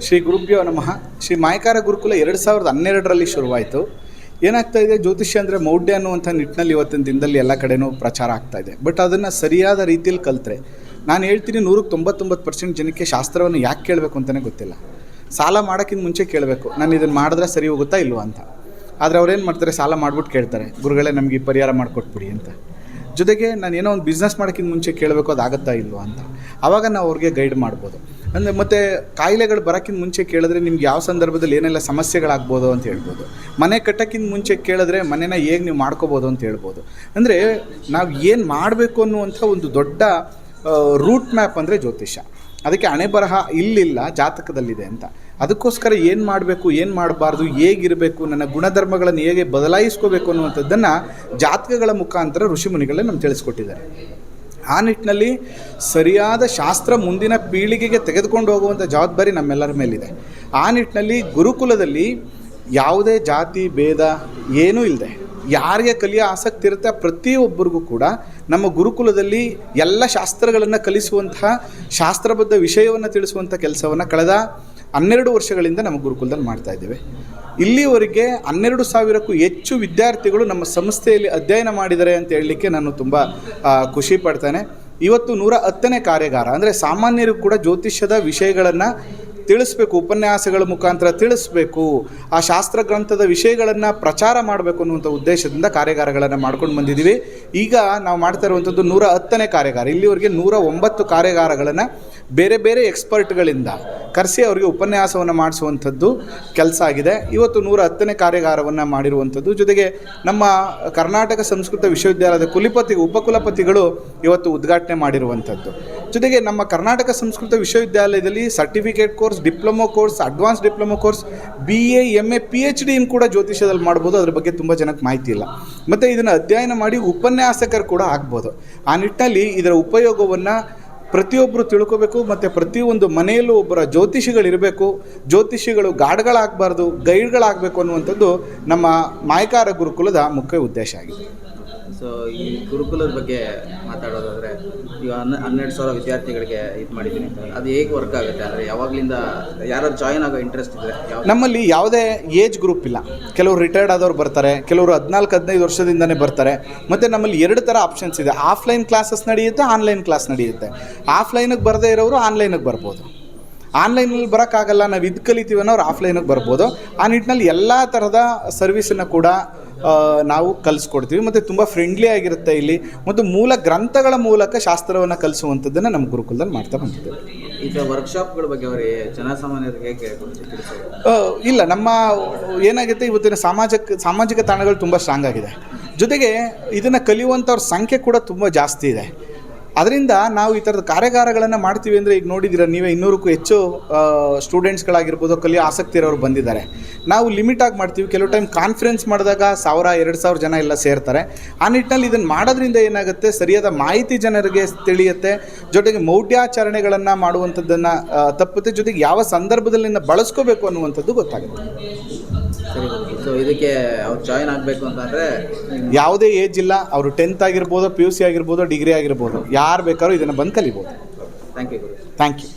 ಶ್ರೀ ಗುರುಭ್ಯೋ ನಮಃ ಶ್ರೀ ಮಾಯಕಾರ ಗುರುಕುಲ ಎರಡು ಸಾವಿರದ ಹನ್ನೆರಡರಲ್ಲಿ ಶುರುವಾಯಿತು. ಏನಾಗ್ತಾ ಇದೆ? ಜ್ಯೋತಿಷ್ಯ ಅಂದರೆ ಮೌಢ್ಯ ಅನ್ನುವಂಥ ನಿಟ್ಟಿನಲ್ಲಿ ಇವತ್ತಿನ ದಿನದಲ್ಲಿ ಎಲ್ಲ ಕಡೆನೂ ಪ್ರಚಾರ ಆಗ್ತಾ ಇದೆ. ಬಟ್ ಅದನ್ನು ಸರಿಯಾದ ರೀತಿಯಲ್ಲಿ ಕಲ್ತ್ರೆ ನಾನು ಹೇಳ್ತೀನಿ ನೂರಕ್ಕೆ ತೊಂಬತ್ತೊಂಬತ್ತು ಪರ್ಸೆಂಟ್ ಜನಕ್ಕೆ ಶಾಸ್ತ್ರವನ್ನು ಯಾಕೆ ಕೇಳಬೇಕು ಅಂತಲೇ ಗೊತ್ತಿಲ್ಲ. ಸಾಲ ಮಾಡೋಕ್ಕಿಂತ ಮುಂಚೆ ಕೇಳಬೇಕು, ನಾನು ಇದನ್ನು ಮಾಡಿದ್ರೆ ಸರಿ ಹೋಗುತ್ತಾ ಇಲ್ವಾ ಅಂತ. ಆದರೆ ಅವ್ರೇನು ಮಾಡ್ತಾರೆ, ಸಾಲ ಮಾಡ್ಬಿಟ್ಟು ಕೇಳ್ತಾರೆ, ಗುರುಗಳೇ ನಮಗೆ ಪರಿಹಾರ ಮಾಡಿಕೊಟ್ಬಿಡಿ ಅಂತ. ಜೊತೆಗೆ ನಾನು ಏನೋ ಒಂದು ಬಿಸ್ನೆಸ್ ಮಾಡೋಕ್ಕಿಂತ ಮುಂಚೆ ಕೇಳಬೇಕು, ಅದು ಆಗುತ್ತಾ ಇಲ್ವಾ ಅಂತ. ಆವಾಗ ನಾವು ಅವ್ರಿಗೆ ಗೈಡ್ ಮಾಡ್ಬೋದು. ಅಂದರೆ ಮತ್ತು ಕಾಯಿಲೆಗಳು ಬರೋಕ್ಕಿಂತ ಮುಂಚೆ ಕೇಳಿದ್ರೆ ನಿಮ್ಗೆ ಯಾವ ಸಂದರ್ಭದಲ್ಲಿ ಏನೆಲ್ಲ ಸಮಸ್ಯೆಗಳಾಗ್ಬೋದು ಅಂತ ಹೇಳ್ಬೋದು. ಮನೆ ಕಟ್ಟೋಕ್ಕಿಂತ ಮುಂಚೆ ಕೇಳಿದ್ರೆ ಮನೇನ ಹೇಗೆ ನೀವು ಮಾಡ್ಕೋಬೋದು ಅಂತ ಹೇಳ್ಬೋದು. ಅಂದರೆ ನಾವು ಏನು ಮಾಡಬೇಕು ಅನ್ನುವಂಥ ಒಂದು ದೊಡ್ಡ ರೂಟ್ ಮ್ಯಾಪ್ ಅಂದರೆ ಜ್ಯೋತಿಷ ಅದಕ್ಕೆ ಹಣೆ ಬರಹ ಇಲ್ಲಿಲ್ಲ, ಜಾತಕದಲ್ಲಿದೆ ಅಂತ. ಅದಕ್ಕೋಸ್ಕರ ಏನು ಮಾಡಬೇಕು, ಏನು ಮಾಡಬಾರ್ದು, ಹೇಗಿರಬೇಕು, ನನ್ನ ಗುಣಧರ್ಮಗಳನ್ನು ಹೇಗೆ ಬದಲಾಯಿಸ್ಕೋಬೇಕು ಅನ್ನುವಂಥದ್ದನ್ನು ಜಾತಕಗಳ ಮುಖಾಂತರ ಋಷಿಮುನಿಗಳೇ ನಮ್ಗೆ ತಿಳಿಸ್ಕೊಟ್ಟಿದ್ದಾರೆ. ಆ ನಿಟ್ಟಿನಲ್ಲಿ ಸರಿಯಾದ ಶಾಸ್ತ್ರ ಮುಂದಿನ ಪೀಳಿಗೆಗೆ ತೆಗೆದುಕೊಂಡು ಹೋಗುವಂಥ ಜವಾಬ್ದಾರಿ ನಮ್ಮೆಲ್ಲರ ಮೇಲಿದೆ. ಆ ನಿಟ್ಟಿನಲ್ಲಿ ಗುರುಕುಲದಲ್ಲಿ ಯಾವುದೇ ಜಾತಿ, ಭೇದ ಏನೂ ಇಲ್ಲದೆ, ಯಾರಿಗೆ ಕಲಿಯೋ ಆಸಕ್ತಿ ಇರುತ್ತೆ ಪ್ರತಿಯೊಬ್ಬರಿಗೂ ಕೂಡ ನಮ್ಮ ಗುರುಕುಲದಲ್ಲಿ ಎಲ್ಲ ಶಾಸ್ತ್ರಗಳನ್ನು ಕಲಿಸುವಂತಹ ಶಾಸ್ತ್ರಬದ್ಧ ವಿಷಯವನ್ನು ತಿಳಿಸುವಂಥ ಕೆಲಸವನ್ನು ಕಳೆದ ಹನ್ನೆರಡು ವರ್ಷಗಳಿಂದ ನಮ್ಮ ಗುರುಕುಲದಲ್ಲಿ ಮಾಡ್ತಾ ಇದ್ದೇವೆ. ಇಲ್ಲಿವರೆಗೆ ಹನ್ನೆರಡು ಸಾವಿರಕ್ಕೂ ಹೆಚ್ಚು ವಿದ್ಯಾರ್ಥಿಗಳು ನಮ್ಮ ಸಂಸ್ಥೆಯಲ್ಲಿ ಅಧ್ಯಯನ ಮಾಡಿದ್ದಾರೆ ಅಂತ ಹೇಳಲಿಕ್ಕೆ ನಾನು ತುಂಬ ಖುಷಿ ಪಡ್ತೇನೆ. ಇವತ್ತು ನೂರ ಹತ್ತನೇ ಕಾರ್ಯಾಗಾರ, ಅಂದರೆ ಸಾಮಾನ್ಯರಿಗೂ ಕೂಡ ಜ್ಯೋತಿಷ್ಯದ ವಿಷಯಗಳನ್ನು ತಿಳಿಸ್ಬೇಕು, ಉಪನ್ಯಾಸಗಳ ಮುಖಾಂತರ ತಿಳಿಸ್ಬೇಕು, ಆ ಶಾಸ್ತ್ರ ಗ್ರಂಥದ ವಿಷಯಗಳನ್ನು ಪ್ರಚಾರ ಮಾಡಬೇಕು ಅನ್ನುವಂಥ ಉದ್ದೇಶದಿಂದ ಕಾರ್ಯಾಗಾರಗಳನ್ನು ಮಾಡ್ಕೊಂಡು ಬಂದಿದ್ದೀವಿ. ಈಗ ನಾವು ಮಾಡ್ತಾ ಇರುವಂಥದ್ದು ನೂರ ಹತ್ತನೇ ಕಾರ್ಯಾಗಾರ. ಇಲ್ಲಿವರೆಗೆ ನೂರ ಒಂಬತ್ತು ಕಾರ್ಯಾಗಾರಗಳನ್ನು ಬೇರೆ ಬೇರೆ ಎಕ್ಸ್ಪರ್ಟ್ಗಳಿಂದ ಕರೆಸಿ ಅವರಿಗೆ ಉಪನ್ಯಾಸವನ್ನು ಮಾಡಿಸುವಂಥದ್ದು ಕೆಲಸ ಆಗಿದೆ. ಇವತ್ತು ನೂರ ಹತ್ತನೇ ಕಾರ್ಯಾಗಾರವನ್ನು ಮಾಡಿರುವಂಥದ್ದು. ಜೊತೆಗೆ ನಮ್ಮ ಕರ್ನಾಟಕ ಸಂಸ್ಕೃತ ವಿಶ್ವವಿದ್ಯಾಲಯದ ಕುಲಪತಿ, ಉಪಕುಲಪತಿಗಳು ಇವತ್ತು ಉದ್ಘಾಟನೆ ಮಾಡಿರುವಂಥದ್ದು. ಜೊತೆಗೆ ನಮ್ಮ ಕರ್ನಾಟಕ ಸಂಸ್ಕೃತ ವಿಶ್ವವಿದ್ಯಾಲಯದಲ್ಲಿ certificate course diploma course advance diploma course B A M A P H D in ಕೂಡ ಜ್ಯೋತಿಷ್ಯದಲ್ಲಿ ಮಾಡ್ಬೋದು. ಅದ್ರ ಬಗ್ಗೆ ತುಂಬ ಜನಕ್ಕೆ ಮಾಹಿತಿ ಇಲ್ಲ. ಮತ್ತು ಇದನ್ನು ಅಧ್ಯಯನ ಮಾಡಿ ಉಪನ್ಯಾಸಕರು ಕೂಡ ಆಗ್ಬೋದು. ಆ ನಿಟ್ಟಿನಲ್ಲಿ ಇದರ ಉಪಯೋಗವನ್ನು ಪ್ರತಿಯೊಬ್ಬರು ತಿಳ್ಕೋಬೇಕು, ಮತ್ತು ಪ್ರತಿಯೊಂದು ಮನೆಯಲ್ಲೂ ಒಬ್ಬರ ಜ್ಯೋತಿಷಿಗಳಿರಬೇಕು, ಜ್ಯೋತಿಷಿಗಳು ಗಾಡ್ಗಳಾಗಬಾರ್ದು ಗೈಡ್ಗಳಾಗಬೇಕು ಅನ್ನುವಂಥದ್ದು ನಮ್ಮ ಮಾಯಕಾರ ಗುರುಕುಲದ ಮುಖ್ಯ ಉದ್ದೇಶ ಆಗಿದೆ. ಸೊ ಈ ಗುರುಕುಲದ ಬಗ್ಗೆ ಮಾತಾಡೋದಾದರೆ, ಈಗ ಹನ್ನ, ಹನ್ನೆರಡು ಸಾವಿರ ವಿದ್ಯಾರ್ಥಿಗಳಿಗೆ ಇದು ಮಾಡಿದ್ದೀನಿ. ಅಂತ ಅದು ಹೇಗೆ ವರ್ಕ್ ಆಗುತ್ತೆ? ಅಂದರೆ ಯಾವಾಗಲಿಂದ ಯಾರಾದ್ರು ಜಾಯಿನ್ ಆಗೋ ಇಂಟ್ರೆಸ್ಟ್ ಇದೆ ನಮ್ಮಲ್ಲಿ ಯಾವುದೇ ಏಜ್ ಗ್ರೂಪ್ ಇಲ್ಲ. ಕೆಲವರು ರಿಟೈರ್ಡ್ ಆದವ್ರು ಬರ್ತಾರೆ, ಕೆಲವರು ಹದಿನಾಲ್ಕು, ಹದಿನೈದು ವರ್ಷದಿಂದನೇ ಬರ್ತಾರೆ. ಮತ್ತು ನಮ್ಮಲ್ಲಿ ಎರಡು ಥರ ಆಪ್ಷನ್ಸ್ ಇದೆ. ಆಫ್ಲೈನ್ ಕ್ಲಾಸಸ್ ನಡೆಯುತ್ತೆ ಆನ್ಲೈನ್ ಕ್ಲಾಸ್ ನಡೆಯುತ್ತೆ. ಆಫ್ಲೈನಿಗೆ ಬರದೇ ಇರೋರು ಆನ್ಲೈನಿಗೆ ಬರ್ಬೋದು. ಆನ್ಲೈನಲ್ಲಿ ಬರೋಕ್ಕಾಗಲ್ಲ ನಾವು ಇದು ಕಲಿತೀವಿ ಅನ್ನೋರು ಆಫ್ಲೈನಿಗೆ ಬರ್ಬೋದು. ಆ ನಿಟ್ಟಿನಲ್ಲಿ ಎಲ್ಲ ಥರದ ಸರ್ವಿಸನ್ನು ಕೂಡ ನಾವು ಕಲಿಸ್ಕೊಡ್ತೀವಿ. ಮತ್ತು ತುಂಬ ಫ್ರೆಂಡ್ಲಿ ಆಗಿರುತ್ತೆ ಇಲ್ಲಿ. ಮತ್ತು ಮೂಲ ಗ್ರಂಥಗಳ ಮೂಲಕ ಶಾಸ್ತ್ರವನ್ನು ಕಲಿಸುವಂಥದ್ದನ್ನು ನಮ್ಮ ಗುರುಕುಲದಲ್ಲಿ ಮಾಡ್ತಾ ಬಂದಿದ್ದೇವೆ. ಈಗ ವರ್ಕ್ಶಾಪ್ಗಳ ಬಗ್ಗೆ ಅವರಿಗೆ ಜನಸಾಮಾನ್ಯರಿಗೆ ಹೇಗೆ ಇಲ್ಲ ನಮ್ಮ ಏನಾಗುತ್ತೆ ಇವತ್ತಿನ ಸಾಮಾಜಿಕ ಸಾಮಾಜಿಕ ತಾಣಗಳು ತುಂಬ ಸ್ಟ್ರಾಂಗ್ ಆಗಿದೆ. ಜೊತೆಗೆ ಇದನ್ನು ಕಲಿಯುವಂಥವ್ರ ಸಂಖ್ಯೆ ಕೂಡ ತುಂಬ ಜಾಸ್ತಿ ಇದೆ. ಅದರಿಂದ ನಾವು ಈ ಥರದ ಕಾರ್ಯಾಗಾರಗಳನ್ನು ಮಾಡ್ತೀವಿ ಅಂದರೆ ಈಗ ನೋಡಿದ್ದೀರ, ನೀವೇ ಇನ್ನೂರಕ್ಕೂ ಹೆಚ್ಚು ಸ್ಟೂಡೆಂಟ್ಸ್ಗಳಾಗಿರ್ಬೋದು ಕಲಿಯ ಆಸಕ್ತಿ ಇರೋರು ಬಂದಿದ್ದಾರೆ. ನಾವು ಲಿಮಿಟಾಗಿ ಮಾಡ್ತೀವಿ. ಕೆಲವು ಟೈಮ್ ಕಾನ್ಫರೆನ್ಸ್ ಮಾಡಿದಾಗ ಸಾವಿರ, ಎರಡು ಸಾವಿರ ಜನ ಎಲ್ಲ ಸೇರ್ತಾರೆ. ಆ ನಿಟ್ಟಿನಲ್ಲಿ ಇದನ್ನು ಮಾಡೋದ್ರಿಂದ ಏನಾಗುತ್ತೆ, ಸರಿಯಾದ ಮಾಹಿತಿ ಜನರಿಗೆ ತಿಳಿಯುತ್ತೆ, ಜೊತೆಗೆ ಮೌಢ್ಯಾಚರಣೆಗಳನ್ನು ಮಾಡುವಂಥದ್ದನ್ನು ತಪ್ಪುತ್ತೆ, ಜೊತೆಗೆ ಯಾವ ಸಂದರ್ಭದಲ್ಲಿ ಬಳಸ್ಕೋಬೇಕು ಅನ್ನುವಂಥದ್ದು ಗೊತ್ತಾಗುತ್ತೆ. ಸರಿ. ಸೊ ಇದಕ್ಕೆ ಅವ್ರು ಜಾಯಿನ್ ಆಗಬೇಕು ಅಂತಂದರೆ ಯಾವುದೇ ಏಜ್ ಇಲ್ಲ ಅವರು ಟೆಂತ್ ಆಗಿರ್ಬೋದು ಪಿ ಯು ಸಿ ಆಗಿರ್ಬೋದು ಡಿಗ್ರಿ ಆಗಿರ್ಬೋದು ಯಾರು ಬೇಕಾದ್ರೂ ಇದನ್ನು ಬಂದು ಕಲಿಬೋದು. Thank you Guru. Thank you